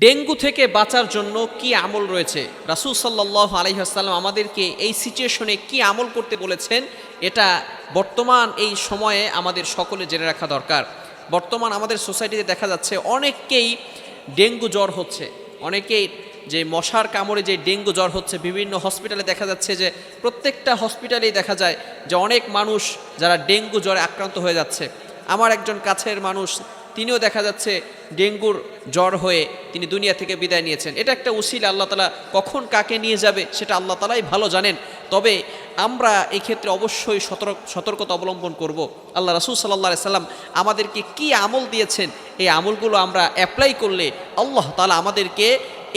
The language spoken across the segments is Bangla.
ডেঙ্গু থেকে বাঁচার জন্য কি আমল রয়েছে? রাসুল সাল্লাহ আলহিহাসাল্লাম আমাদেরকে এই সিচুয়েশনে কি আমল করতে বলেছেন? এটা বর্তমান এই সময়ে আমাদের সকলে জেনে রাখা দরকার। বর্তমান আমাদের সোসাইটিতে দেখা যাচ্ছে অনেককেই ডেঙ্গু জ্বর হচ্ছে। অনেকেই যে মশার কামড়ে যে ডেঙ্গু জ্বর হচ্ছে, বিভিন্ন হসপিটালে দেখা যাচ্ছে যে প্রত্যেকটা হসপিটালেই দেখা যায় যে অনেক মানুষ যারা ডেঙ্গু জ্বরে আক্রান্ত হয়ে যাচ্ছে। আমার একজন কাছের মানুষ তিনিও দেখা যাচ্ছে ডেঙ্গুর জ্বর হয়ে তিনি দুনিয়া থেকে বিদায় নিয়েছেন। এটা একটা উসিল, আল্লাহ তালা কখন কাকে নিয়ে যাবে সেটা আল্লাহ তালাই ভালো জানেন। তবে আমরা এই ক্ষেত্রে অবশ্যই সতর্ক, সতর্কতা অবলম্বন করব। আল্লাহ রাসুল সাল্লাহ সাল্লাম আমাদেরকে কি আমল দিয়েছেন, এই আমলগুলো আমরা অ্যাপ্লাই করলে আল্লাহ তালা আমাদেরকে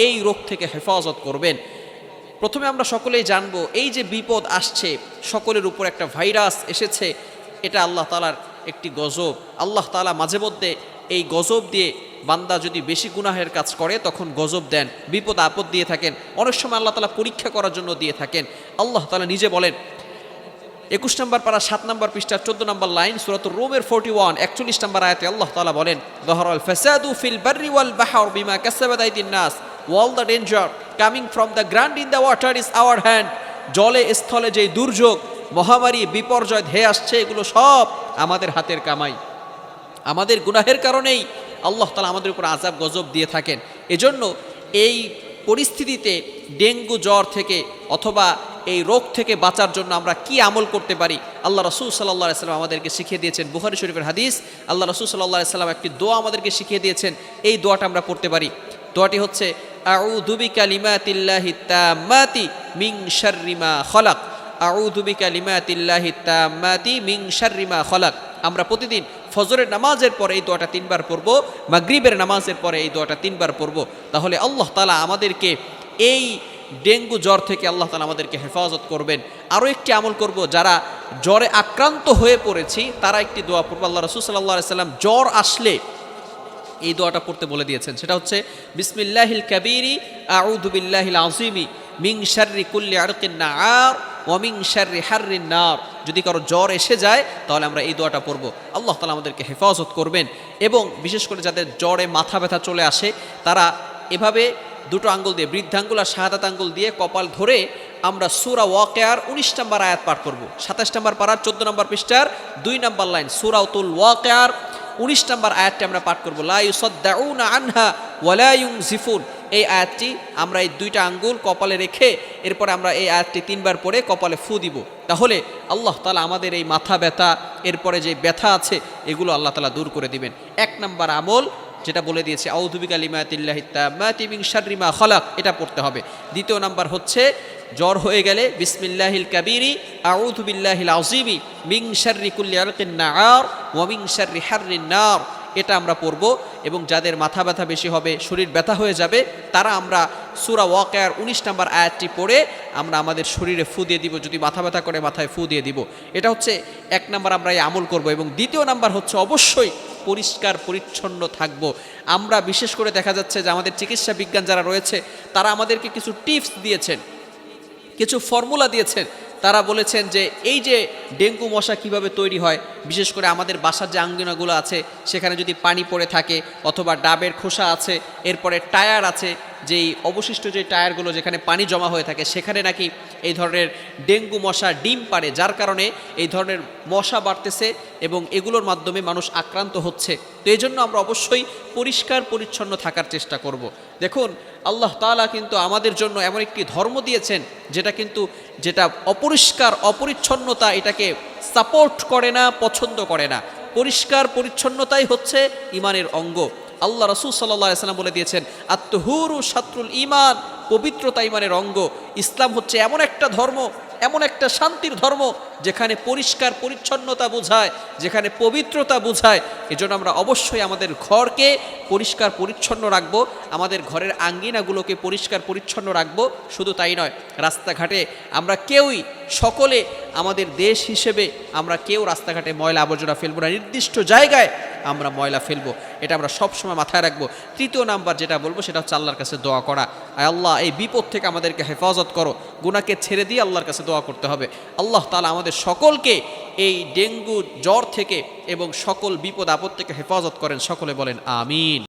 এই রোগ থেকে হেফাজত করবেন। প্রথমে আমরা সকলেই জানব, এই যে বিপদ আসছে, সকলের উপর একটা ভাইরাস এসেছে, এটা আল্লাহ তালার একটি গজব। আল্লাহ তালা মাঝে মধ্যে এই গজব দিয়ে বান্দা যদি বেশি গুনাহের কাজ করে, তখন গজব দেন, বিপদ আপদ দিয়ে থাকেন, অনেক সময় আল্লাহ তালা পরীক্ষা করার জন্য দিয়ে থাকেন। আল্লাহ তালা নিজে বলেন, একুশ নম্বর পারা সাত নম্বর পৃষ্ঠা চোদ্দ নম্বর লাইন সুরত রোমের ফোর্টি ওয়ান, একচল্লিশ নম্বর আয়াতে আল্লাহ তালা বলেন দহরল ফেসাদু ফিল বার্রি ওয়াল বাহার বিমা কাসাবাদাইদিন নাস, all the danger coming from the ground in the water is our hand. জলে স্থলে যেই দুর্যোগ মহামারী, বিপর্যয় ধেয়ে আসছে, এগুলো সব আমাদের হাতের কামাই। আমাদের গুনাহের কারণেই আল্লাহ তালা আমাদের উপর আজাব গজব দিয়ে থাকেন। এজন্য এই পরিস্থিতিতে ডেঙ্গু জ্বর থেকে অথবা এই রোগ থেকে বাঁচার জন্য আমরা কি আমল করতে পারি? আল্লাহ রসুল সাল্লাহ সাল্লাম আমাদেরকে শিখিয়ে দিয়েছেন বুহারি শরীফের হাদিস। আল্লাহ রসুল সাল্লাহ সাল্লাম একটি দোয়া আমাদেরকে শিখিয়ে দিয়েছেন। এই দোয়াটা আমরা পড়তে পারি। দোয়াটি হচ্ছে, আউযু বিকালিমাতিল্লাহি তাম্মাতি মিন শাররি মা খলাক। আমরা প্রতিদিন ফজরের নামাজের পরে এই দোয়াটা তিনবার পড়ব, মাগরিবের নামাজের পরে এই দোয়াটা তিনবার পড়ব। তাহলে আল্লাহ তালা আমাদেরকে এই ডেঙ্গু জ্বর থেকে আল্লাহ তালা আমাদেরকে হেফাজত করবেন। আরও একটি আমল করব, যারা জ্বরে আক্রান্ত হয়ে পড়েছি, তারা একটি দোয়া পড়ব। আল্লাহ রসুল সাল্লাহ সাল্লাম জ্বর আসলে এই দোয়াটা পড়তে বলে দিয়েছেন। সেটা হচ্ছে, বিসমিল্লাহিল কাবিরি আউদুবিল্লাহিল আজিমি মিং শাররি কুল্লি আরকিন নার ওয়ামিং শাররি হাররিন নার। যদি কারও জ্বর এসে যায়, তাহলে আমরা এই দোয়াটা পড়ব। আল্লাহ তালা আমাদেরকে হেফাজত করবেন। এবং বিশেষ করে যাদের জ্বরে মাথা ব্যথা চলে আসে, তারা এভাবে দুটো আঙ্গুল দিয়ে, বৃদ্ধাঙ্গুল আর শাহাদাত আঙ্গুল দিয়ে কপাল ধরে আমরা সুরা ওয়াকেয়ার উনিশ নম্বর আয়াত পাঠ করব। সাতাশ নম্বর পাড়ার চোদ্দ নম্বর পৃষ্ঠার দুই নম্বর লাইন সুরাউতুল ওয়াকেয়ার উনিশ নম্বর আয়াতটি আমরা পাঠ করব। লাইসদ্দাউনা আনহা ওয়ালায়ুং জিফুন এই আয়াতটি আমরা এই দুইটা আঙ্গুল কপালে রেখে এরপরে আমরা এই আয়াতটি তিনবার পরে কপালে ফু দিব। তাহলে আল্লাহ তালা আমাদের এই মাথা ব্যথা, এরপরে যে ব্যথা আছে, এগুলো আল্লাহ তালা দূর করে দিবেন। এক নম্বর আমল, যেটা বলে দিয়েছে আউদুবিকা লিমাতিল্লাহিমিং শারিমা খলাক এটা পড়তে হবে। দ্বিতীয় নাম্বার হচ্ছে, জ্বর হয়ে গেলে, বিসমিল্লাহিল কাবিরি আউদুবিল্লাহিল আজিমি মিং শার্রি কুল্লি আলকিন নার ওয়ামিং শার্রি হার্রিন এটা আমরা পড়ব এবং যাদের মাথা ব্যথা বেশি হবে, শরীর ব্যথা হয়ে যাবে, তারা আমরা সুরা ওয়াকার উনিশ নাম্বার আয়াতটি পড়ে আমরা আমাদের শরীরে ফু দিয়ে দিব, যদি মাথা ব্যথা করে মাথায় ফু দিয়ে দিব। এটা হচ্ছে এক নম্বর আমরা এই আমল করব এবং দ্বিতীয় নাম্বার হচ্ছে অবশ্যই পরিষ্কার, পরিচ্ছন্ন থাকব। আমরা বিশেষ করে দেখা যাচ্ছে যে আমাদের চিকিৎসা বিজ্ঞান যারা রয়েছে, তারা আমাদেরকে কিছু টিপস দিয়েছেন, কিছু ফর্মুলা দিয়েছেন তারা বলেছেন যে এই যে ডেঙ্গু মশা কীভাবে তৈরি হয়, বিশেষ করে আমাদের বাসার যে আঙ্গিনাগুলো আছে, সেখানে যদি পানি পড়ে থাকে অথবা ডাবের খোসা আছে, এরপরে টায়ার আছে, যেই অবশিষ্ট যে টায়ারগুলো যেখানে পানি জমা হয়ে থাকে, সেখানে নাকি এই ধরনের ডেঙ্গু মশা ডিম পারে যার কারণে এই ধরনের মশা বাড়তেছে এবং এগুলোর মাধ্যমে মানুষ আক্রান্ত হচ্ছে তো এই জন্য আমরা অবশ্যই পরিষ্কার, পরিচ্ছন্ন থাকার চেষ্টা করব। দেখুন আল্লাহ তালা কিন্তু আমাদের জন্য এমন একটি ধর্ম দিয়েছেন, যেটা কিন্তু, যেটা অপরিষ্কার, অপরিচ্ছন্নতা এটাকে সাপোর্ট করে না, পছন্দ করে না। পরিষ্কার পরিচ্ছন্নতাই হচ্ছে ইমানের অঙ্গ। আল্লাহ রসুল সাল্লাহ সাল্লাম বলে দিয়েছেন আত্মহুরু শাত্রুল ইমান পবিত্রতা ইমানের অঙ্গ। ইসলাম হচ্ছে এমন একটা ধর্ম এমন একটা শান্তির ধর্ম যেখানে পরিষ্কার পরিচ্ছন্নতা বোঝায়, যেখানে পবিত্রতা বোঝায়, এজন্য আমরা অবশ্যই আমাদের ঘরকে পরিষ্কার পরিচ্ছন্ন রাখব, আমাদের ঘরের আঙ্গিনাগুলোকে পরিষ্কার পরিচ্ছন্ন রাখব, শুধু তাই নয়, রাস্তাঘাটে আমরা কেউই, সকলে আমাদের দেশ হিসেবে আমরা কেউ রাস্তাঘাটে ময়লা আবর্জনা ফেলব না। নির্দিষ্ট জায়গায় আমরা ময়লা ফেলব, এটা আমরা সবসময় মাথায় রাখব। তৃতীয় নাম্বার যেটা বলব, সেটা হচ্ছে আল্লাহর কাছে দোয়া করা। আল্লাহ, এই বিপদ থেকে আমাদেরকে হেফাজত করো গুনাকে ছেড়ে দিয়ে আল্লাহর কাছে দোয়া করতে হবে। আল্লাহ তালা আমাদের সকলকে এই ডেঙ্গু জ্বর থেকে এবং সকল বিপদ আপদ থেকে হেফাজত করেন, সকলে বলেন আমিন।